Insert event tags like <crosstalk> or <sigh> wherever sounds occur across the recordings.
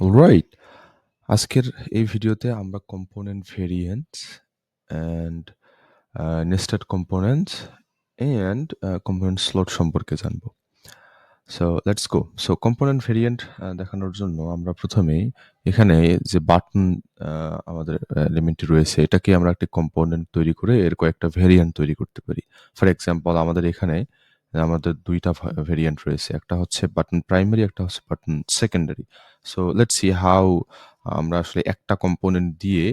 Alright আজকের এই ভিডিওতে আমরা component variants and nested components and component slot সম্পর্কে জানব। So let's go so component variant দেখানোর জন্য আমরা প্রথমেই এখানে যে বাটন আমাদের এলিমেন্টটি রয়েছে, এটাকে আমরা একটি কম্পোনেন্ট তৈরি করে এর কয়েকটা ভেরিয়েন্ট তৈরি করতে পারি। ফর এক্সাম্পল আমাদের এখানে আমাদের দুইটা ভেরিয়েন্ট রয়েছে। একটা হচ্ছে বাটন প্রাইমারি একটা হচ্ছে button secondary so let's see how আমরা আসলে একটা কম্পোনেন্ট দিয়ে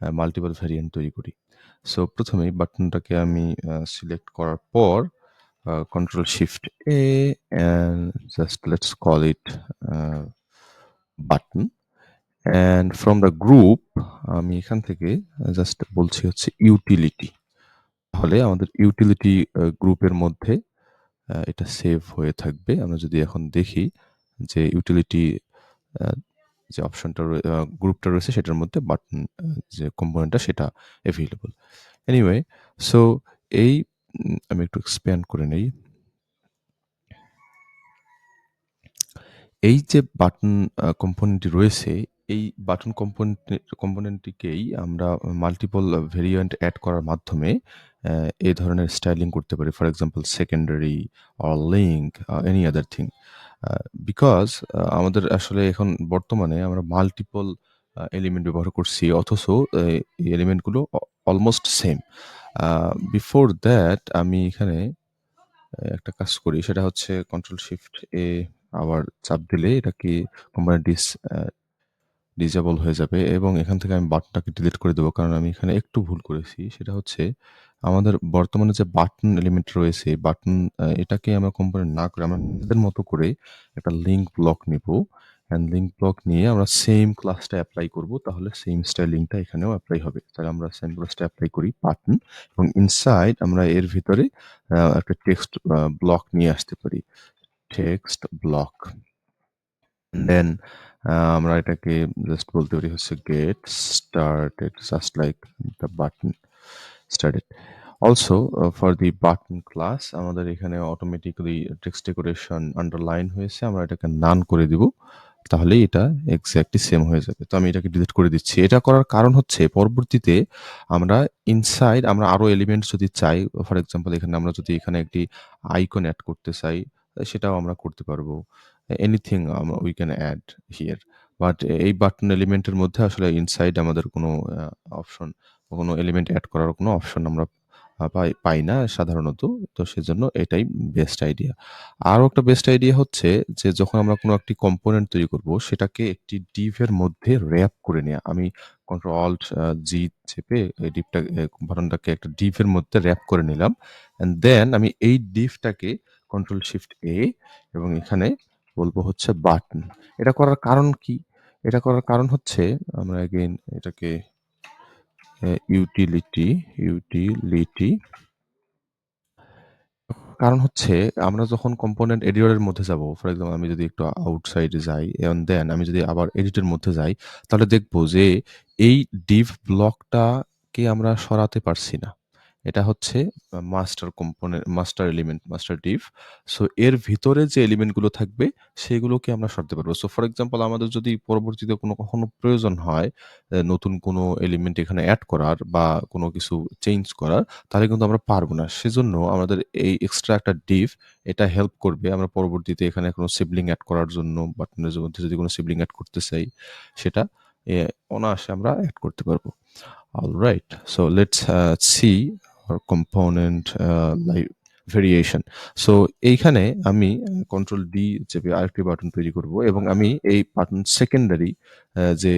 মাল্টিপল ভেরিয়েন্ট তৈরি করি। সো প্রথমেই বাটনটাকে আমি সিলেক্ট করার পর control shift A and just let's call it button and from the group আমি এখান থেকে জাস্ট বলছি হচ্ছে ইউটিলিটি তাহলে আমাদের ইউটিলিটি গ্রুপের মধ্যে এটা সেভ হয়ে থাকবে। আমরা যদি এখন দেখি যে ইউটিলিটি যে অপশনটা গ্রুপটা রয়েছে সেটার মধ্যে বাটন যে কম্পোনেন্টটা সেটা অ্যাভেলেবল এনিওয়ে সো এই আমি একটু এক্সপ্যান্ড করে নেই। এই যে বাটন কম্পোনেন্টটি রয়েছে এই বাটন কম্পোনেন্ট কম্পোনেন্টটিকেই আমরা মাল্টিপল ভেরিয়েন্ট অ্যাড করার মাধ্যমে এই ধরনের স্টাইলিং করতে পারি। For example secondary or link any other thing because আমাদের আসলে এখন বর্তমানে আমরা মাল্টিপল এলিমেন্ট ব্যবহার করছি, অথচ এই এলিমেন্টগুলো অলমোস্ট সেম বিফোর দ্যাট আমি এখানে একটা কাজ করি, সেটা হচ্ছে কন্ট্রোল শিফট এ আবার চাপ দিলে এটা কি কোম্পানি ডিস ডিজেবল হয়ে যাবে এবং এখান থেকে আমি বাটনটাকে ডিলিট করে দেবো। কারণ আমি এখানে একটু ভুল করেছি। সেটা হচ্ছে আমাদের বর্তমানে যে বাটন এলিমেন্ট রয়েছে বাটন এটাকে আমরা কোম্পানি না করে, আমরা নিজেদের মতো করে একটা লিঙ্ক ব্লক নিব। অ্যান্ড লিঙ্ক ব্লক নিয়ে আমরা সেম ক্লাসটা অ্যাপ্লাই করব। তাহলে সেম স্টাইলিংটা এখানেও অ্যাপ্লাই হবে। তাহলে আমরা সেম ক্লাসটা অ্যাপ্লাই করি বাটন এবং ইনসাইড আমরা এর ভিতরে একটা টেক্সট ব্লক নিয়ে আসতে পারি। টেক্সট ব্লক দেন আমরা এটাকে জাস্ট বলতে পারি হচ্ছে get started just like the button started also for the button class আমাদের এখানে অটোমেটিক্যালি টেক্সট ডেকোরেশন আন্ডারলাইন হয়েছে, আমরা এটাকে নান করে দিব তাহলে এটা এক্স্যাক্টলি সেম হয়ে যাবে। তো আমি এটাকে ডিলিট করে দিচ্ছি। এটা করার কারণ হচ্ছে, পরবর্তীতে আমরা ইনসাইড আমরা আরও এলিমেন্ট যদি চাই ফর এক্সাম্পল এখানে আমরা যদি এখানে একটি আইকন অ্যাড করতে চাই, সেটাও আমরা করতে পারব। Anything we can add here but এই বাটন এলিমেন্টের মধ্যে আসলে ইনসাইড আমাদের কোনো অপশন কোনো এলিমেন্ট অ্যাড করার কোনো অপশন আমরা পাই পাই না সাধারণত। তো সেজন্য এটাই বেস্ট আইডিয়া আরও একটা বেস্ট আইডিয়া হচ্ছে যে যখন আমরা কোনো একটি কম্পোনেন্ট তৈরি করব, সেটাকে একটি ডিভের মধ্যে র্যাপ করে নেওয়া আমি কন্ট্রোল অল্ট জি চেপে এই ডিপটা বাটনটাকে একটা ডিভের মধ্যে র্যাপ করে নিলাম। অ্যান্ড দেন আমি এই ডিভটাকে কন্ট্রোল শিফট এ এবং এখানে বলব হচ্ছে বাটন এটা করার কারণ কি? এটা করার কারণ হচ্ছে আমরা এগেইন এটাকে ইউটিলিটি ইউটিলিটি কারণ হচ্ছে আমরা যখন কম্পোনেন্ট এডিটরের মধ্যে যাব ফর এক্সাম্পল আমি যদি একটু আউটসাইডে যাই এবং দেন আমি যদি আবার এডিটের মধ্যে যাই, তাহলে দেখব যে এই ডিভ ব্লকটাকে আমরা সরাতে পারছি না। এটা হচ্ছে master component master element master div so এর ভিতরে যে এলিমেন্টগুলো থাকবে, সেগুলোকে আমরা সরতে পারব। সো ফর এক্সাম্পল আমাদের যদি পরবর্তীতে কোনো কখনো প্রয়োজন হয় নতুন কোনো এলিমেন্ট এখানে অ্যাড করার বা কোনো কিছু চেঞ্জ করার, তাহলে কিন্তু আমরা পারব না। সেজন্য আমাদের এই এক্সট্রা একটা ডিভ এটা হেল্প করবে। আমরা পরবর্তীতে এখানে কোনো সিবলিং অ্যাড করার জন্য বাটনের মধ্যে যদি কোনো সিবলিং অ্যাড করতে চাই, সেটা অনায়াসে আমরা অ্যাড করতে পারব। Alright so let's see or component uh, like variation so এইখানে আমি কন্ট্রোল ডি চেপে আরেকটি বাটন তৈরি করব এবং আমি এই বাটন সেকেন্ডারি যে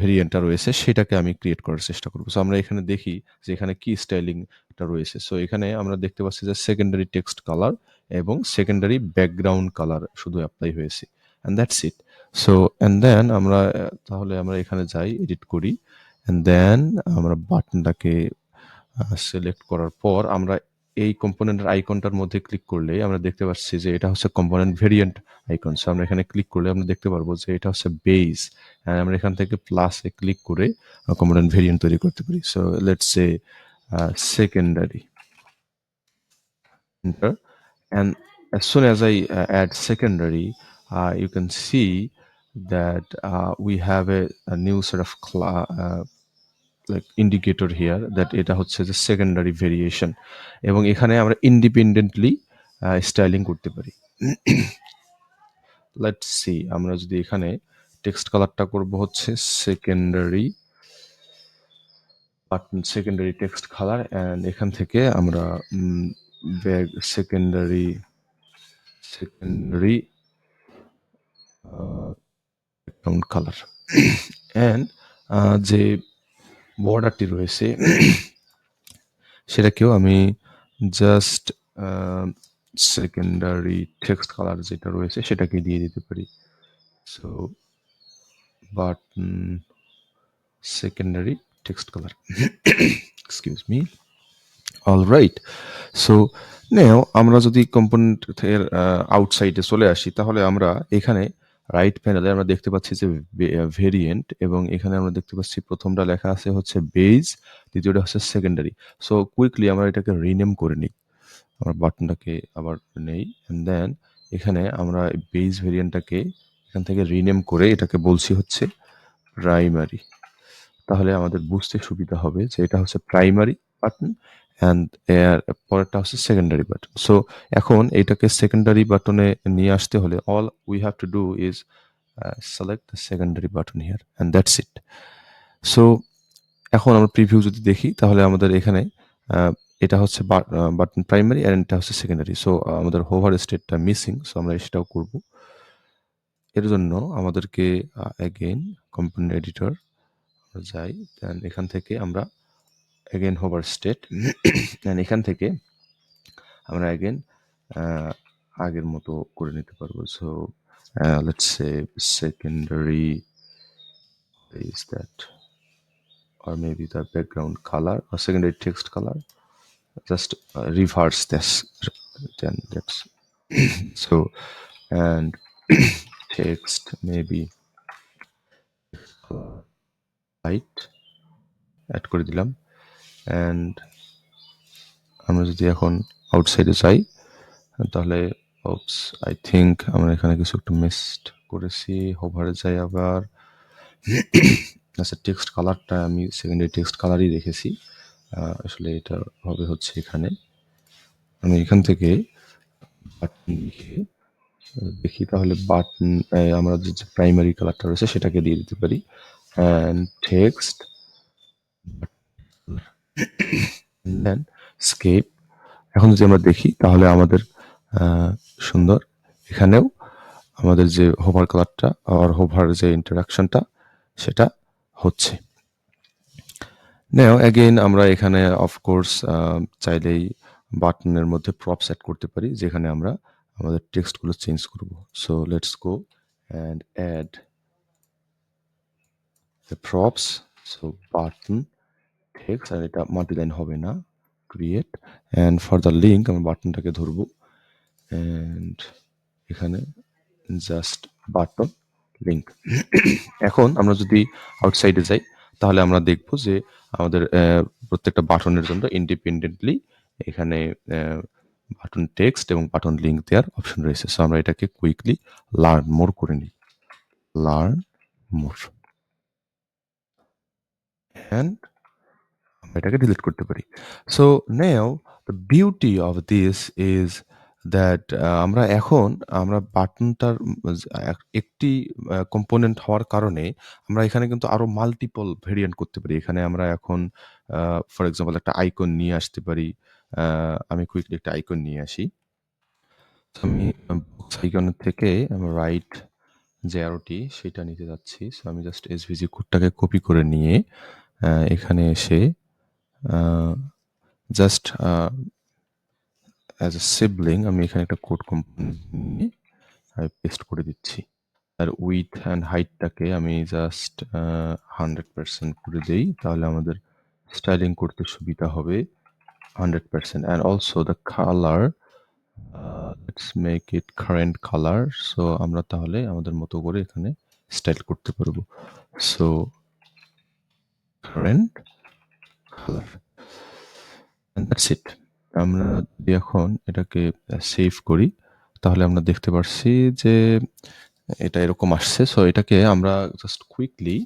ভেরিয়েন্টটা রয়েছে সেটাকে আমি ক্রিয়েট করার চেষ্টা করব। সো আমরা এখানে দেখি যে এখানে কি স্টাইলিংটা রয়েছে। সো এখানে আমরা দেখতে পাচ্ছি যে সেকেন্ডারি টেক্সট কালার এবং সেকেন্ডারি ব্যাকগ্রাউন্ড কালার শুধু অ্যাপ্লাই হয়েছে। And that's it so and then আমরা তাহলে আমরা এখানে যাই এডিট করি। অ্যান্ড দেন আমরা বাটনটাকে সিলেক্ট করার পর আমরা এই কম্পোনেন্টের আইকনটার মধ্যে ক্লিক করলে আমরা দেখতে পাচ্ছি যে এটা হচ্ছে কম্পোনেন্ট ভেরিয়েন্ট আইকন সো আমরা এখানে ক্লিক করলে আমরা দেখতে পারব যে এটা হচ্ছে বেস আমরা এখান থেকে প্লাসে ক্লিক করে কম্পোনেন্ট ভেরিয়েন্ট তৈরি করতে পারি। So let's say secondary enter. And secondary uh, you can see that uh, we have a, a new sort of cla- uh, like, indicator here that এটা হচ্ছে যে সেকেন্ডারি ভেরিয়েশন এবং এখানে আমরা ইন্ডিপেন্ডেন্টলি স্টাইলিং করতে পারি। লেটস সি আমরা যদি এখানে টেক্সট কালারটা করব হচ্ছে secondary secondary text colour and এখান থেকে আমরা bag secondary secondary background colour and যে বর্ডারটি রয়েছে, সেটাকেও আমি জাস্ট সেকেন্ডারি টেক্সট কালার যেটা রয়েছে সেটাকে দিয়ে দিতে পারি। So button secondary text colour excuse me all right so now আমরা যদি কম্পোনেন্টের আউটসাইডে চলে আসি, তাহলে আমরা এখানে রাইট প্যানেলে আমরা দেখতে পাচ্ছি যে ভেরিয়েন্ট এবং এখানে আমরা দেখতে পাচ্ছি প্রথমটা লেখা আছে হচ্ছে বেজ দ্বিতীয়টা হচ্ছে সেকেন্ডারি সো কুইকলি আমরা এটাকে রিনেম করে নিই। আমরা বাটনটাকে আবার নেই। অ্যান্ড দেন এখানে আমরা বেজ ভেরিয়েন্টটাকে এখান থেকে রিনেম করে এটাকে বলছি হচ্ছে প্রাইমারি তাহলে আমাদের বুঝতে সুবিধা হবে যে এটা হচ্ছে প্রাইমারি বাটন অ্যান্ড এর পরেরটা হচ্ছে সেকেন্ডারি বাটন সো এখন এটাকে সেকেন্ডারি বাটনে নিয়ে আসতে হলে all we have to do is select the secondary button here and that's it so এখন আমরা প্রিভিউ যদি দেখি, তাহলে আমাদের এখানে এটা হচ্ছে বাটন প্রাইমারি অ্যান্ড এটা হচ্ছে সেকেন্ডারি সো আমাদের হোভার স্টেটটা মিসিং সো আমরা সেটাও করব। এর জন্য আমাদেরকে অ্যাগেন কম্পোনেন্ট এডিটর যাই দেন এখান থেকে আমরা এগেন হোভার স্টেট অ্যান্ড এখান থেকে আমরা এগেন আগের মতো করে নিতে পারব। So let's secondary is that R maybe the background colour R secondary text colour just reverse that's then that's so and text maybe light add করে দিলাম। অ্যান্ড আমরা যদি এখন আউটসাইডে যাই, তাহলে ওপস আই থিঙ্ক আমরা এখানে কিছু একটু মিসড করেছি। হোভারে যাই আবার। আচ্ছা টেক্সট কালারটা আমি সেকেন্ডারি টেক্সট কালারই রেখেছি আসলে এটা হবে হচ্ছে এখানে। আমি এখান থেকে বাটন লিখে, দেখি তাহলে বাটন আমরা যে প্রাইমারি কালারটা রয়েছে সেটাকে দিয়ে দিতে পারি। অ্যান্ড টেক্সট <coughs> দেন স্কেপ এখন যদি আমরা দেখি, তাহলে আমাদের সুন্দর। এখানেও আমাদের যে হোভার কালারটা আর হোভার যে ইন্টারাকশনটা সেটা হচ্ছে। নেও অ্যাগেইন আমরা এখানে অফকোর্স চাইলেই বাটনের মধ্যে প্রপ সেট করতে পারি, যেখানে আমরা আমাদের টেক্সটগুলো চেঞ্জ করব। So let's go and add the props so button text আর এটা মাল্টিলাইন হবে না create and for the link আমি বাটনটাকে ধরবো অ্যান্ড এখানে জাস্ট বাটন লিঙ্ক এখন আমরা যদি আউটসাইডে যাই, তাহলে আমরা দেখব যে আমাদের প্রত্যেকটা বাটনের জন্য ইন্ডিপেন্ডেন্টলি এখানে বাটন টেক্সট এবং বাটন লিঙ্ক দেওয়ার অপশন রয়েছে। সো আমরা এটাকে কুইকলি লার্ন মোর করে নিই। লার্ন মোর অ্যান্ড আমরা এটাকে ডিলিট করতে পারি। So now the beauty of this is that আমরা এখন, আমরা বাটনটার একটি কম্পোনেন্ট হওয়ার কারণে আমরা এখানে কিন্তু আরও মাল্টিপল ভেরিয়েন্ট করতে পারি। এখানে আমরা এখন ফর এক্সাম্পল একটা আইকন নিয়ে আসতে পারি। আমি কুইকলি একটা আইকন নিয়ে আসি। আমি আইকনের থেকে আমি রাইট যে অ্যারোটি সেটা নিতে যাচ্ছি। সো আমি জাস্ট এসভিজি কোডটাকে কপি করে নিয়ে এখানে এসে জাস্ট অ্যাজ এ সিবলিং আমি এখানে একটা কোড কম্পোনেন্ট নিয়ে আমি পেস্ট করে দিচ্ছি। আর উইথ অ্যান্ড হাইটটাকে আমি জাস্ট হান্ড্রেড পার্সেন্ট করে দিই, তাহলে আমাদের স্টাইলিং করতে সুবিধা হবে hundred percent and also the colour let's make it current colour so আমরা তাহলে আমাদের মতো করে এখানে স্টাইল করতে পারব। So current colour that's it আমরা যদি এখন এটাকে সেভ করি, তাহলে আমরা দেখতে পাচ্ছি যে এটা এরকম আসছে। সো এটাকে আমরা জাস্ট কুইকলি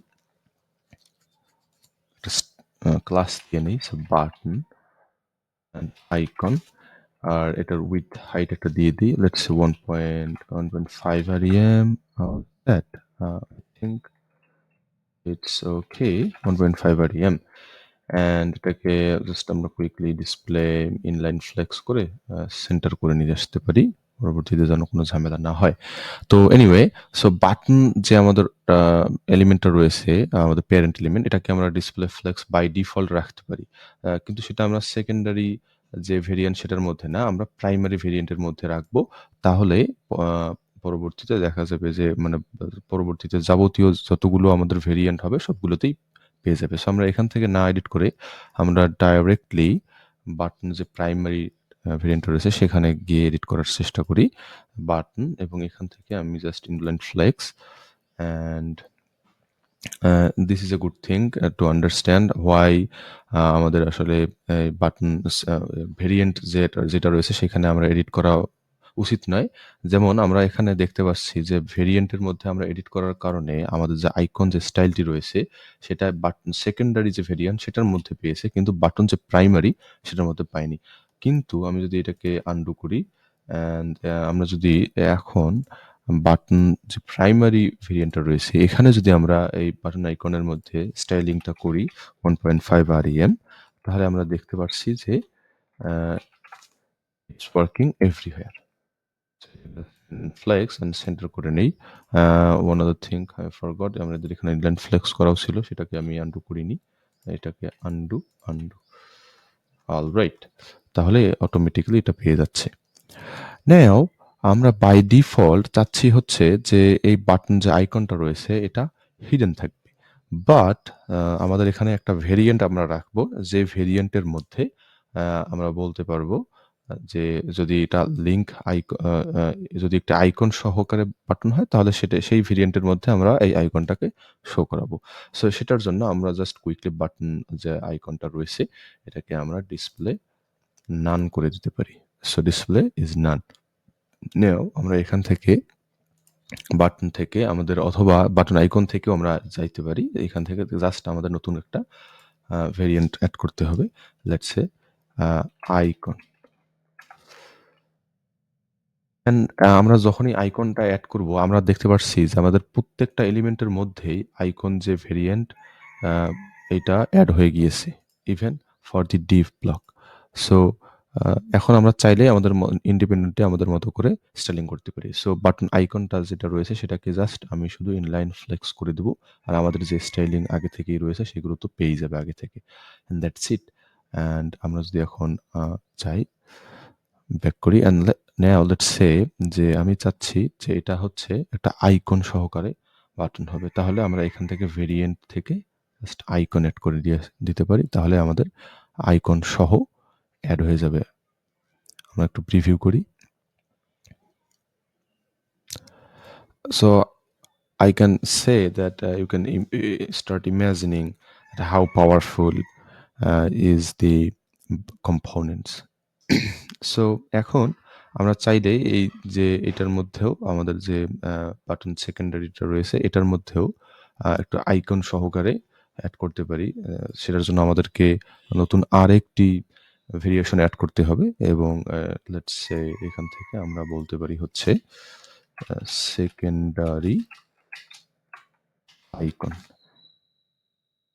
ক্লাস দিয়ে নিই। বাটন আইকন আর এটার উইথ হাইট একটা দিয়ে দিই। Let's one point one point five R EM that I think it's okay one point five R EM and এটাকে জাস্ট আমরা কুইকলি ডিসপ্লে ইনলাইন ফ্লেক্স করে centre করে নিয়ে আসতে পারি। পরবর্তীতে যেন কোনো ঝামেলা না হয়। তো এনিওয়ে সো বাটন যে আমাদের এলিমেন্টটা রয়েছে, আমাদের প্যারেন্ট এলিমেন্ট এটাকে আমরা ডিসপ্লে ফ্লেক্স বাই ডিফল্ট রাখতে পারি। কিন্তু সেটা আমরা সেকেন্ডারি যে ভেরিয়েন্ট সেটার মধ্যে না, আমরা প্রাইমারি ভেরিয়েন্টের মধ্যে রাখব। তাহলে পরবর্তীতে দেখা যাবে যে মানে পরবর্তীতে যাবতীয় যতগুলো আমাদের ভেরিয়েন্ট হবে, সবগুলোতেই পেয়ে যাবে। সো আমরা এখান থেকে না এডিট করে আমরা ডাইরেক্টলি বাটন যে প্রাইমারি ভেরিয়েন্ট রয়েছে, সেখানে গিয়ে এডিট করার চেষ্টা করি বাটন এবং এখান থেকে আমি just inline flex and this is a good thing to understand why আমাদের আসলে বাটন ভেরিয়েন্ট যেটা রয়েছে সেখানে আমরা এডিট করা উচিত নয়। যেমন আমরা এখানে দেখতে পাচ্ছি যে ভেরিয়েন্টের মধ্যে আমরা এডিট করার কারণে আমাদের যে আইকন যে স্টাইলটি রয়েছে, সেটা বাটন সেকেন্ডারি যে ভেরিয়েন্ট সেটার মধ্যে পেয়েছে, কিন্তু বাটন যে প্রাইমারি সেটার মধ্যে পাইনি। কিন্তু আমি যদি এটাকে আন্ডু করি অ্যান্ড আমরা যদি এখন বাটন যে প্রাইমারি ভেরিয়েন্টটা রয়েছে, এখানে যদি আমরা এই বাটন আইকনের মধ্যে স্টাইলিংটা করি one point five R EM তাহলে আমরা দেখতে পাচ্ছি যে it's working everywhere flex and centre করে নেই। One other thing I forgot আমাদের এখানে ল্যান্ড ফ্লেক্স করাও ছিল, সেটাকে আমি আন্ডু করিনি। এটাকে আন্ডু আন্ডু অল রাইট তাহলে অটোমেটিক্যালি এটা পেয়ে যাচ্ছে। নেও আমরা বাই ডিফল্ট চাচ্ছি হচ্ছে যে এই বাটন যে আইকনটা রয়েছে, এটা হিডেন থাকবে। বাট আমাদের এখানে একটা ভেরিয়েন্ট আমরা রাখব, যে ভেরিয়েন্টের মধ্যে আমরা বলতে পারব যে যদি এটা লিঙ্ক যদি একটা আইকন সহকারে বাটন হয়, তাহলে সেটা, সেই ভেরিয়েন্টের মধ্যে আমরা এই আইকনটাকে শো করাবো। সো সেটার জন্য আমরা জাস্ট কুইকলি বাটন যে আইকনটা রয়েছে, এটাকে আমরা ডিসপ্লে নান করে দিতে পারি। সো ডিসপ্লে ইজ নান নেও আমরা এখান থেকে বাটন থেকে আমাদের অথবা বাটন আইকন থেকেও আমরা যাইতে পারি। এখান থেকে জাস্ট আমাদের নতুন একটা ভেরিয়েন্ট অ্যাড করতে হবে। লেটসে আইকন আমরা যখনই আইকনটা অ্যাড করব, আমরা দেখতে পাচ্ছি যে আমাদের প্রত্যেকটা এলিমেন্টের মধ্যেই আইকন যে ভেরিয়েন্ট এটা অ্যাড হয়ে গিয়েছে even for the div block so এখন আমরা চাইলে আমাদের ইন্ডিপেন্ডেন্টলি আমাদের মতো করে স্টাইলিং করতে পারি। সো বাটন আইকনটা যেটা রয়েছে সেটাকে জাস্ট আমি শুধু ইনলাইন ফ্লেক্স করে দেবো, আর আমাদের যে স্টাইলিং আগে থেকেই রয়েছে সেগুলো তো পেয়ে যাবে আগে থেকে। অ্যান্ড দ্যাটস ইট অ্যান্ড আমরা যদি এখন চাই ব্যাক করি অ্যান্ড নেও লেট সে যে আমি চাচ্ছি যে এটা হচ্ছে একটা আইকন সহকারে বাটন হবে। তাহলে আমরা এখান থেকে ভেরিয়েন্ট থেকে জাস্ট আইকন অ্যাড করে দিয়ে দিতে পারি। তাহলে আমাদের আইকন সহ অ্যাড হয়ে যাবে। আমরা একটু প্রিভিউ করি। So that uh, you can Im- start imagining how powerful uh, is the components. <clears throat> so এখন আমরা চাইলে এই যে এটার মধ্যেও আমাদের যে বাটন সেকেন্ডারিটা রয়েছে, এটার মধ্যেও একটা আইকন সহকারে অ্যাড করতে পারি। সেটার জন্য আমাদেরকে নতুন আরেকটি ভেরিয়েশন অ্যাড করতে হবে এবং লেটস সে এখান থেকে আমরা বলতে পারি হচ্ছে সেকেন্ডারি আইকন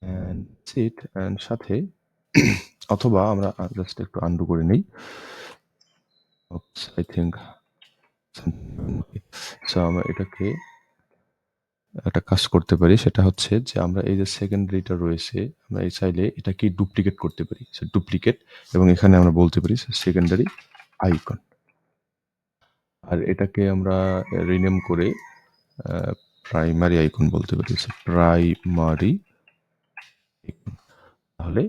অ্যান্ড সাথে অথবা আমরা জাস্ট একটু আন্ডু করে নেই। আই থিঙ্ক সো আমরা এটাকে একটা কাজ করতে পারি। সেটা হচ্ছে যে, আমরা এই যে সেকেন্ডারিটা রয়েছে, আমরা এই চাইলে এটাকে ডুপ্লিকেট করতে পারি। সে ডুপ্লিকেট এবং এখানে আমরা বলতে পারি সেকেন্ডারি আইকন আর এটাকে আমরা রিনেম করে প্রাইমারি আইকন বলতে পারি। প্রাইমারি তাহলে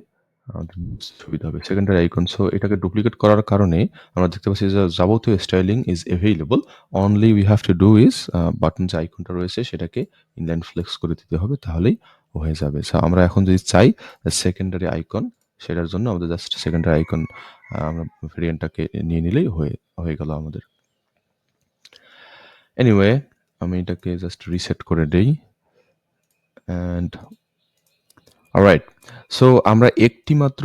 আমাদের সুবিধা হবে। সেকেন্ডারি আইকন সো এটাকে ডুপ্লিকেট করার কারণে আমরা দেখতে পাচ্ছি যে যাবতীয় styling is available only we have to do is button যে আইকনটা রয়েছে সেটাকে ইনলাইন ফ্লেক্স করে দিতে হবে, তাহলেই হয়ে যাবে। সো আমরা এখন যদি চাই সেকেন্ডারি আইকন সেটার জন্য আমাদের জাস্ট সেকেন্ডারি আইকন আমরা ভেরিয়েন্টটাকে নিয়ে নিলেই হয়ে হয়ে গেল আমাদের। এনিওয়ে আমি এটাকে জাস্ট রিসেট করে দেই। অ্যান্ড অলরাইট সো আমরা একটি মাত্র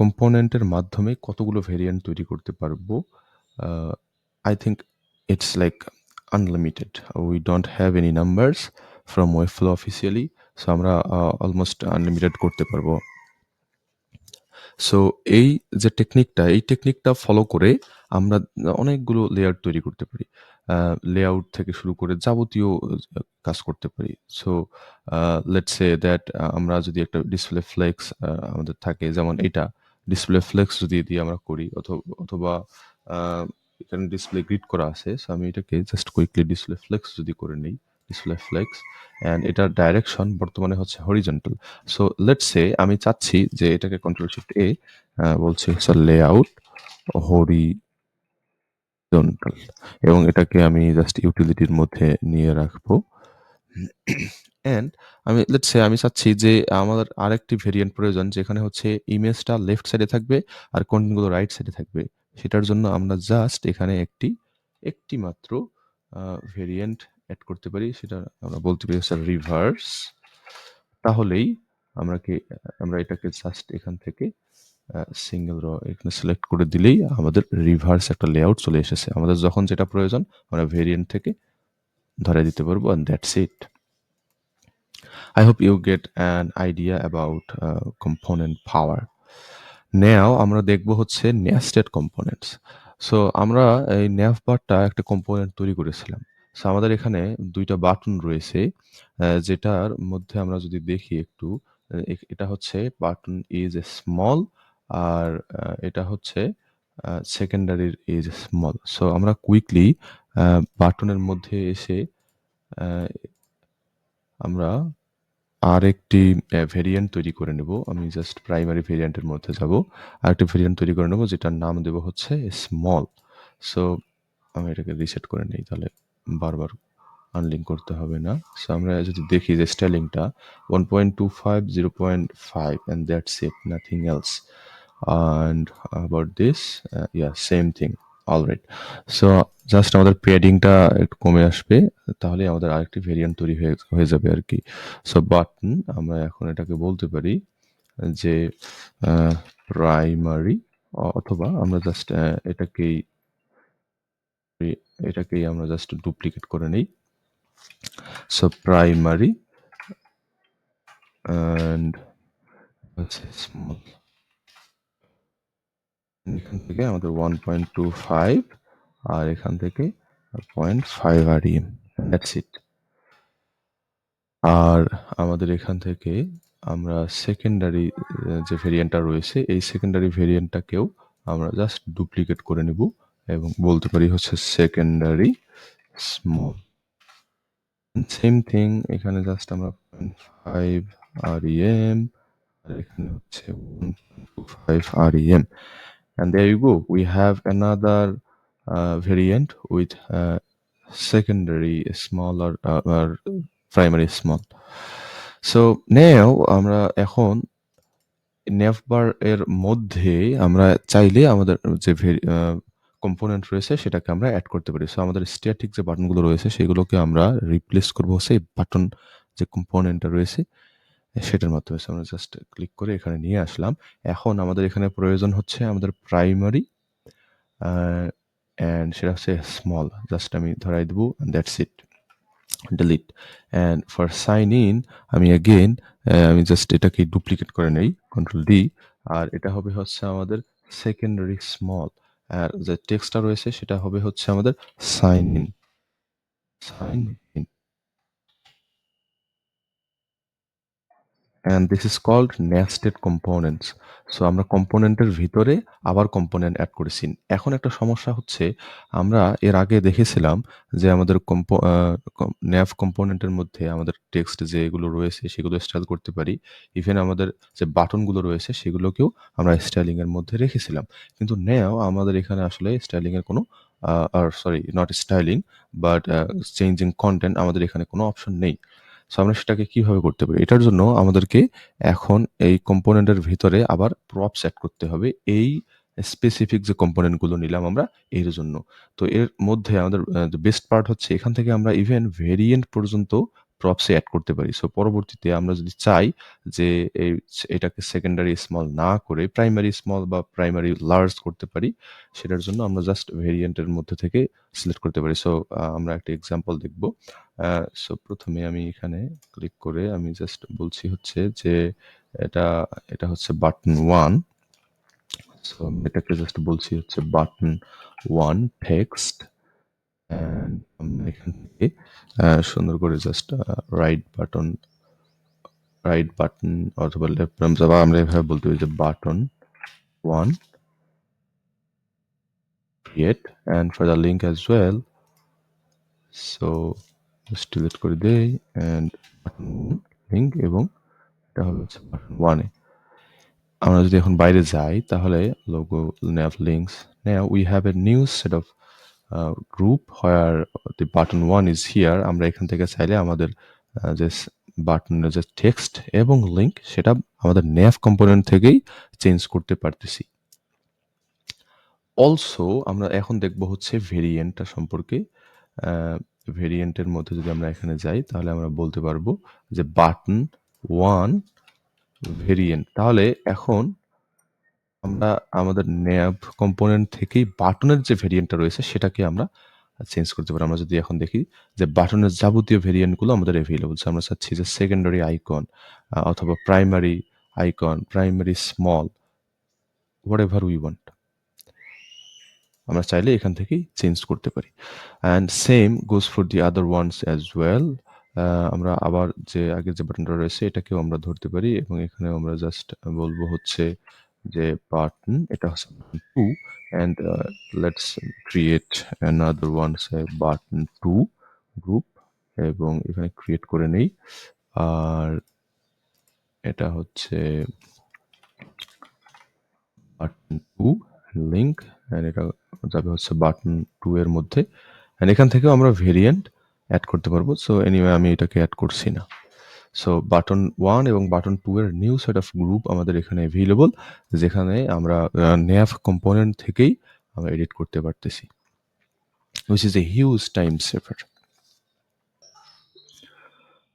কম্পোনেন্টের মাধ্যমে কতগুলো ভেরিয়েন্ট তৈরি করতে পারব? I think it's like unlimited we don't have any numbers from Webflow officially so আমরা অলমোস্ট আনলিমিটেড করতে পারব। সো এই যে টেকনিকটা এই টেকনিকটা ফলো করে আমরা অনেকগুলো লেয়ার তৈরি করতে পারি। লেআউট থেকে শুরু করে যাবতীয় কাজ করতে পারি। সো লেটস সে দ্যাট আমরা যদি একটা ডিসপ্লে ফ্লেক্স আমাদের থাকে, যেমন এটা। ডিসপ্লে ফ্লেক্স যদি দিয়ে আমরা করি অথবা এখানে ডিসপ্লে গ্রিড করা আছে সো আমি এটাকে জাস্ট কুইকলি ডিসপ্লে ফ্লেক্স যদি করে নিই। ডিসপ্লে ফ্লেক্স অ্যান্ড এটার ডাইরেকশন বর্তমানে হচ্ছে হরিজন্টাল সো লেটস সে আমি চাচ্ছি যে এটাকে কন্ট্রোল শিফট এ বলছি হচ্ছে লেআউট হরিজন্টাল এবং এটাকে আমি জাস্ট ইউটিলিটির মধ্যে নিয়ে রাখব। অ্যান্ড আমি লেটস সে আমি চাচ্ছি যে আমার আরেকটি ভেরিয়েন্ট প্রয়োজন যেখানে হচ্ছে ইমেজটা লেফট সাইডে থাকবে আর কন্টেন্টগুলো রাইট সাইডে থাকবে। সেটার জন্য আমরা জাস্ট এখানে একটি একটি মাত্র ভেরিয়েন্ট অ্যাড করতে পারি সেটা আমরা বলতে পারি স্যার রিভার্স তাহলেই আমরা কি আমরা এটাকে জাস্ট এখান থেকে সিঙ্গেল র এখানে সিলেক্ট করে দিলেই আমাদের রিভার্স একটা লেআউট চলে এসেছে আমাদের যখন যেটা প্রয়োজন আমরা ভেরিয়েন্ট থেকে ধরে দিতে পারব and that's it hope you get an idea about uh, component power. Now আমরা দেখব হচ্ছে nested components. সো আমরা এই nav বারটা একটা কম্পোনেন্ট তৈরি করেছিলাম সো আমাদের এখানে দুইটা বাটন রয়েছে যেটার মধ্যে আমরা যদি দেখি একটু এটা হচ্ছে বাটন ইজ স্মল আর এটা হচ্ছে সেকেন্ডারির ইজ স্মল সো আমরা কুইকলি বাটনের মধ্যে এসে আমরা আরেকটি ভেরিয়েন্ট তৈরি করে নেব। আমি জাস্ট প্রাইমারি ভেরিয়েন্টের মধ্যে যাব। আরেকটি ভেরিয়েন্ট তৈরি করে নেব, যেটার নাম দেব হচ্ছে স্মল সো আমি এটাকে রিসেট করে নিই তাহলে। বারবার আনলিঙ্ক করতে হবে না। সো আমরা যদি দেখি যে স্টাইলিংটা one point two five zero point five and that's it nothing else and about this yeah same thing alright so just আমাদের পেডিংটা একটু কমে আসবে, তাহলে আমাদের আরেকটি ভেরিয়েন্ট তৈরি হয়ে যাবে আর কি। সো বাটন আমরা এখন এটাকে বলতে পারি যে প্রাইমারি অথবা আমরা জাস্ট এটাকেই এটাকেই আমরা জাস্ট ডুপ্লিকেট করে নেই। সো প্রাইমারি অ্যান্ড স্মল এখান থেকে আমাদের ওয়ান পয়েন্ট টু ফাইভ আর এখান থেকে পয়েন্ট ফাইভ আর ইম দ্যাটস ইট আর আমাদের এখান থেকে আমরা সেকেন্ডারি যে ভেরিয়েন্টটা রয়েছে, এই সেকেন্ডারি ভেরিয়েন্টটাকেও আমরা জাস্ট ডুপ্লিকেট করে নেব। এবং বলতে পারি হচ্ছে সেকেন্ডারি স্মল সেম থিং এখানে জাস্ট আমরা ফাইভ আর ইএম আর এখানে হচ্ছে five R EM and there you go we have another uh, variant with uh, secondary small or, uh, or primary small so now আমরা এখন নেভবার এর মধ্যে আমরা চাইলে আমাদের যে কম্পোনেন্ট রয়েছে, সেটাকে আমরা অ্যাড করতে পারি। সো আমাদের স্ট্যাটিক যে বাটনগুলো রয়েছে, সেগুলোকে আমরা রিপ্লেস করব। এই বাটন যে কম্পোনেন্টটা রয়েছে, সেটার মাধ্যমে। আমরা জাস্ট ক্লিক করে এখানে নিয়ে আসলাম। এখন আমাদের এখানে প্রয়োজন হচ্ছে আমাদের প্রাইমারি অ্যান্ড সেটা হচ্ছে স্মল জাস্ট আমি ধরাই দেবো that's it delete and for sign in আমি অ্যাগেন আমি জাস্ট এটাকে ডুপ্লিকেট করে নেই। কন্ট্রোল ডি আর এটা হবে হচ্ছে আমাদের সেকেন্ডারি স্মল আর যে টেক্সটটা রয়েছে সেটা হবে হচ্ছে আমাদের sign in sign in and this is called nested components so আমরা কম্পোনেন্টের ভিতরে আবার কম্পোনেন্ট অ্যাড করেছি। এখন একটা সমস্যা হচ্ছে, আমরা এর আগে দেখেছিলাম যে আমাদের কম্পো ন্যাভ কম্পোনেন্টের মধ্যে আমাদের টেক্সট যেগুলো রয়েছে, সেগুলো স্টাইল করতে পারি। ইভেন আমাদের যে বাটনগুলো রয়েছে, সেগুলোকেও আমরা স্টাইলিংয়ের মধ্যে রেখেছিলাম। কিন্তু নেও আমাদের এখানে আসলে স্টাইলিংয়ের কোনো sorry not styling but changing content আমাদের এখানে কোনো অপশন নেই। সো আমরা সেটাকে কীভাবে করতে পারি এটার জন্য আমাদেরকে এখন এই কম্পোনেন্টের ভিতরে আবার প্রপ সেট করতে হবে এই স্পেসিফিক যে কম্পোনেন্টগুলো নিলাম আমরা, এর জন্য। তো এর মধ্যে আমাদের বেস্ট পার্ট হচ্ছে, এখান থেকে আমরা ইভেন ভেরিয়েন্ট পর্যন্ত প্রপস অ্যাড করতে পারি। সো পরবর্তীতে আমরা যদি চাই যে এই এটাকে সেকেন্ডারি স্মল না করে প্রাইমারি স্মল বা প্রাইমারি লার্জ করতে পারি, সেটার জন্য আমরা জাস্ট ভেরিয়েন্টের মধ্যে থেকে সিলেক্ট করতে পারি। সো আমরা একটা এক্সাম্পল দেখব। সো প্রথমে আমি এখানে ক্লিক করে আমি জাস্ট বলছি হচ্ছে যে এটা, এটা হচ্ছে বাটন ওয়ান সো এটাকে জাস্ট বলছি হচ্ছে বাটন ওয়ান টেক্সট অ্যান্ড এখান থেকে সুন্দর করে just right button right button অথবা লেফট বা আমরা এভাবে বলতে পারি যে button 1 create. And for the করে দেই. And লিংক এবং এটা হচ্ছে বাটন 1 এ। আমরা যদি এখন বাইরে যাই তাহলে logo nav links now we have a new set uh, group where the button 1 is here, আমরা এখান থেকে চাইলে আমাদের যে বাটনের যে টেক্সট এবং লিঙ্ক সেটা আমাদের nav কম্পোনেন্ট থেকেই চেঞ্জ করতে পারতেছি। অলসো আমরা এখন দেখব হচ্ছে ভেরিয়েন্টটা সম্পর্কে। ভেরিয়েন্টের মধ্যে যদি আমরা এখানে যাই, তাহলে আমরা বলতে পারব যে বাটন ওয়ান ভেরিয়েন্ট তাহলে এখন আমরা আমাদের ন্যাব কম্পোনেন্ট থেকেই বাটনের যে ভেরিয়েন্টটা রয়েছে, সেটাকে আমরা চেঞ্জ করতে পারি। আমরা যদি এখন দেখি যে বাটনের যাবতীয় ভেরিয়েন্টগুলো আমাদের অ্যাভেলেবল আমরা চাচ্ছি যে সেকেন্ডারি আইকন অথবা primary icon primary small whatever we want আমরা চাইলে এখান থেকেই চেঞ্জ করতে পারি। And same goes for the other ones as well আমরা আবার যে আগের যে বাটনটা রয়েছে, এটাকেও আমরা ধরতে পারি এবং এখানে আমরা জাস্ট বলব হচ্ছে যে বাটন এটা হচ্ছে two and let's create another one say button two group এবং এখানে ক্রিয়েট করে নেই। আর এটা হচ্ছে বাটন টু লিঙ্ক অ্যান্ড এটা যাবে হচ্ছে বাটন টু এর মধ্যে। অ্যান্ড এখান থেকেও আমরা ভেরিয়েন্ট অ্যাড করতে পারব। সো এনিওয়ে আমি এটাকে অ্যাড করছি না। সো বাটন ওয়ান এবং বাটন টু এর নিউ সেট অফ গ্রুপ আমাদের এখানে অ্যাভেলেবল যেখানে আমরা ন্যাভ কম্পোনেন্ট থেকেই আমরা এডিট করতে পারতেছি। Which is a huge time saver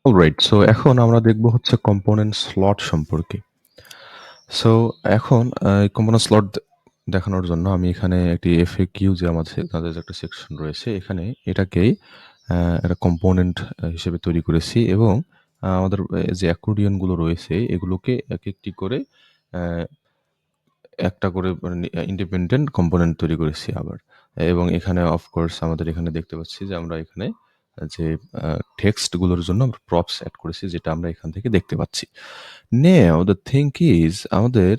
alright so এখন আমরা দেখব হচ্ছে কম্পোনেন্ট স্লট সম্পর্কে। সো এখন কম্পোনেন্ট স্লট দেখানোর জন্য আমি এখানে একটি এফএ কিউ যে আমাদের তাদের একটা সেকশন রয়েছে, এখানে এটাকেই একটা কম্পোনেন্ট হিসেবে তৈরি করেছি এবং আমাদের যে অ্যাকোর্ডিয়নগুলো রয়েছে, এগুলোকে এক একটি করে একটা করে ইন্ডিপেন্ডেন্ট কম্পোনেন্ট তৈরি করেছি আবার। এবং এখানে অফকোর্স আমাদের এখানে দেখতে পাচ্ছি যে আমরা এখানে, যে টেক্সটগুলোর জন্য আমরা প্রপস অ্যাড করেছি, যেটা আমরা এখান থেকে দেখতে পাচ্ছি। নেও দ্য থিঙ্ক ইজ আমাদের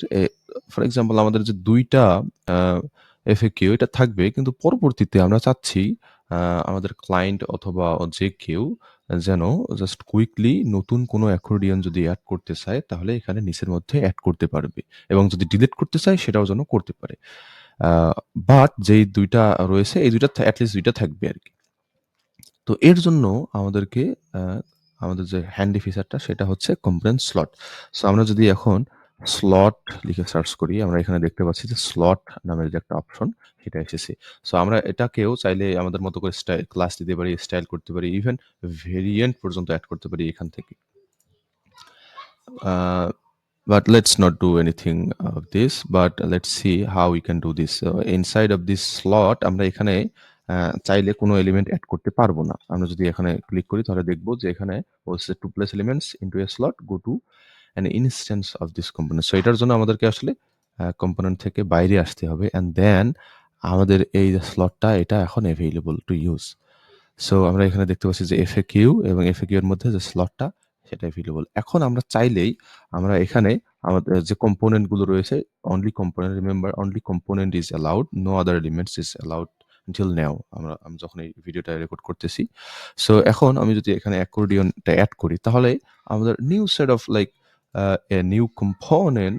ফর এক্সাম্পল আমাদের যে দুইটা এফএকিউ এটা থাকবে, কিন্তু পরবর্তীতে আমরা চাচ্ছি আমাদের ক্লায়েন্ট অথবা যে কেউ যেন জাস্ট কুইকলি নতুন কোনো অ্যাকর্ডিয়ন যদি অ্যাড করতে চায়, তাহলে এখানে নিচের মধ্যে অ্যাড করতে পারবে এবং যদি ডিলিট করতে চায়, সেটাও যেন করতে পারে। বাট যেই দুইটা রয়েছে, এই দুইটা অ্যাটলিস্ট দুইটা থাকবে আর কি। তো এর জন্য আমাদেরকে আমাদের যে হ্যান্ডি ফিচারটা সেটা হচ্ছে কম্প্রেন্স স্লট সো আমরা যদি এখন স্লট লিখে সার্চ করি। আমরা এখানে দেখতে পাচ্ছি যে স্লট নামের যে একটা অপশন সেটা এসেছে। সো আমরা এটাকেও চাইলে আমাদের মতো করে স্টাইল ক্লাস দিতে পারি স্টাইল করতে পারি ইভেন ভেরিয়েন্ট পর্যন্ত অ্যাড করতে পারি এখান থেকে। but let's not do anything of this, but let's see how we do this. So, inside of this slot আমরা এখানে চাইলে কোনো এলিমেন্ট অ্যাড করতে পারব না। আমরা যদি এখানে ক্লিক করি, তাহলে দেখব যে এখানে বলছে to place elements into a slot go to an instance of this component so এটার জন্য আমাদেরকে আসলে কম্পোনেন্ট থেকে বাইরে আসতে হবে অ্যান্ড দেন আমাদের এই স্লটটা এটা এখন অ্যাভেলেবল টু ইউজ সো আমরা এখানে দেখতে পাচ্ছি যে এফএ কিউ এবং এফএ কিউ এর মধ্যে যে স্লটটা সেটা অ্যাভেলেবল এখন আমরা চাইলেই আমরা এখানে আমাদের যে কম্পোনেন্টগুলো রয়েছে only component remember only component is allowed no other elements is allowed till now আমরা, আমি যখন এই ভিডিওটা রেকর্ড করতেছি। সো এখন আমি যদি এখানে অ্যাকর্ডিয়নটা অ্যাড করি, তাহলে আমাদের new set of like a new component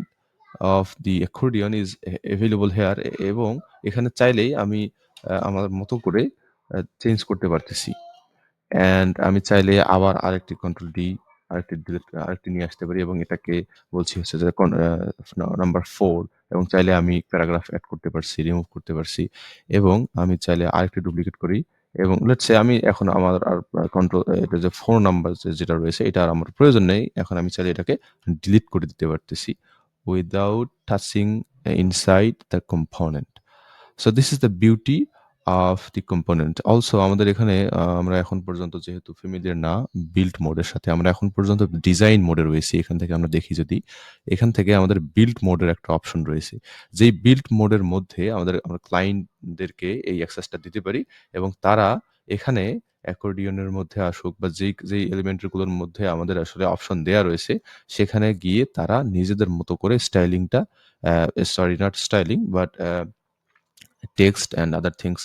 of the accordion is available here এবং এখানে চাইলেই আমি আহ, আমার মতো করে চেঞ্জ করতে পারতেছি। অ্যান্ড আমি চাইলে আবার আরেকটি কন্ট্রোল ডি আরেকটি ডিলিট আরেকটি নিয়ে আসতে পারি এবং এটাকে বলছি হচ্ছে যে নাম্বার ফোর এবং চাইলে আমি প্যারাগ্রাফ অ্যাড করতে পারছি রিমুভ করতে পারছি এবং আমি চাইলে আরেকটি ডুপ্লিকেট করি। এবং লেটস সে আমি এখন আমার আর কন্ট্রোল এটা যে ফোন নাম্বার যেটা রয়েছে, এটা আর আমার প্রয়োজন নেই। এখন আমি চাইলে এটাকে ডিলিট করে দিতে পারতেছি। Without touching inside the component so this is the beauty of the component also আমাদের এখানে আমরা এখন পর্যন্ত যেহেতু ফ্যামিলিয়ার না বিল্ড মোডের সাথে আমরা এখন পর্যন্ত ডিজাইন মোডে রয়েছি, এখান থেকে আমরা দেখি যদি। এখান থেকে আমাদের বিল্ড মোডের একটা অপশন রয়েছে। যেই বিল্ড মোডের মধ্যে আমাদের, আমরা ক্লায়েন্টদেরকে এই অ্যাক্সেসটা দিতে পারি এবং তারা এখানে অ্যাকর্ডিয়নের মধ্যে আসুক বা যেই যেই এলিমেন্টগুলোর মধ্যে আমাদের আসলে অপশন দেয়া রয়েছে, সেখানে গিয়ে তারা নিজেদের মতো করে স্টাইলিংটা sorry not styling but text and other things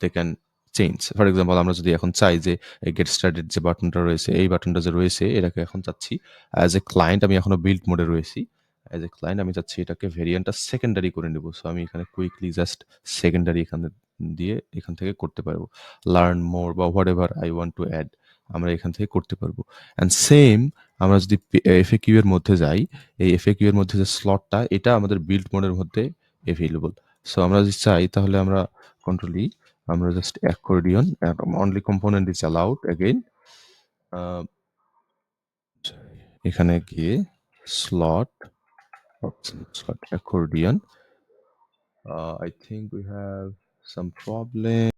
they can change for example আমরা যদি এখন চাই যে গেট স্টার্টেড যে বাটনটা রয়েছে, এই বাটনটা যে রয়েছে, এটাকে এখন চাচ্ছি অ্যাজ এ ক্লায়েন্ট আমি এখনও বিল্ড মোডে রয়েছি অ্যাজ এ ক্লায়েন্ট আমি চাচ্ছি এটাকে ভেরিয়েন্টটা সেকেন্ডারি করে নেব সো আমি এখানে কুইকলি জাস্ট সেকেন্ডারি এখানে দিয়ে এখান থেকে করতে পারব। লার্ন মোর বা whatever I want to add আমরা এখান থেকে করতে পারব। অ্যান্ড সেম আমরা যদি এফএ কিউ এর মধ্যে যাই, এই এফএ কিউ এর মধ্যে যে স্লটটা এটা আমাদের বিল্ড মোডের মধ্যে অ্যাভেলেবল সো আমরা যদি চাই, তাহলে আমরা কন্ট্রোল আমরা just accordion only component is allowed again এখানে গিয়ে slot slot accordion I think we have some problem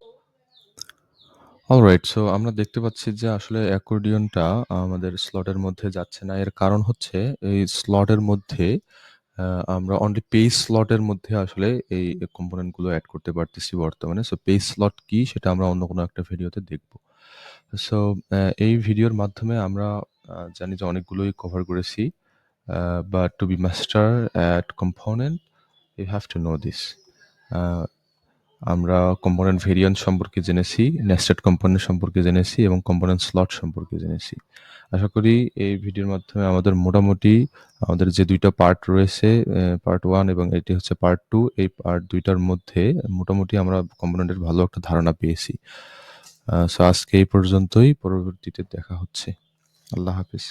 alright so আমরা দেখতে পাচ্ছি যে আসলে অ্যাকর্ডিয়নটা আমাদের স্লটের মধ্যে যাচ্ছে না। এর কারণ হচ্ছে, এই স্লটের মধ্যে আমরা অনলি পেজ স্লটের মধ্যে আসলে এই কম্পোনেন্টগুলো অ্যাড করতে পারতেছি বর্তমানে। সো পেজ স্লট কি সেটা আমরা অন্য কোনো একটা ভিডিওতে দেখব। সো এই ভিডিওর মাধ্যমে আমরা জানি যে অনেকগুলোই কভার করেছি। But to be master at component you have to know this আমরা কম্পোনেন্ট ভেরিয়েন্ট সম্পর্কে জেনেছি নেস্টেড কম্পোনেন্ট সম্পর্কে জেনেছি এবং কম্পোনেন্ট স্লট সম্পর্কে জেনেছি। আশা করি এই ভিডিওর মাধ্যমে আমাদের মোটামুটি আমাদের যে দুইটা পার্ট রয়েছে পার্ট ওয়ান এবং এটি হচ্ছে পার্ট টু এই পার্ট দুইটার মধ্যে মোটামুটি আমরা কম্পোনেন্টের ভালো একটা ধারণা পেয়েছি। সো আজকে এই পর্যন্তই, পরবর্তীতে দেখা হচ্ছে। আল্লাহ হাফিজ।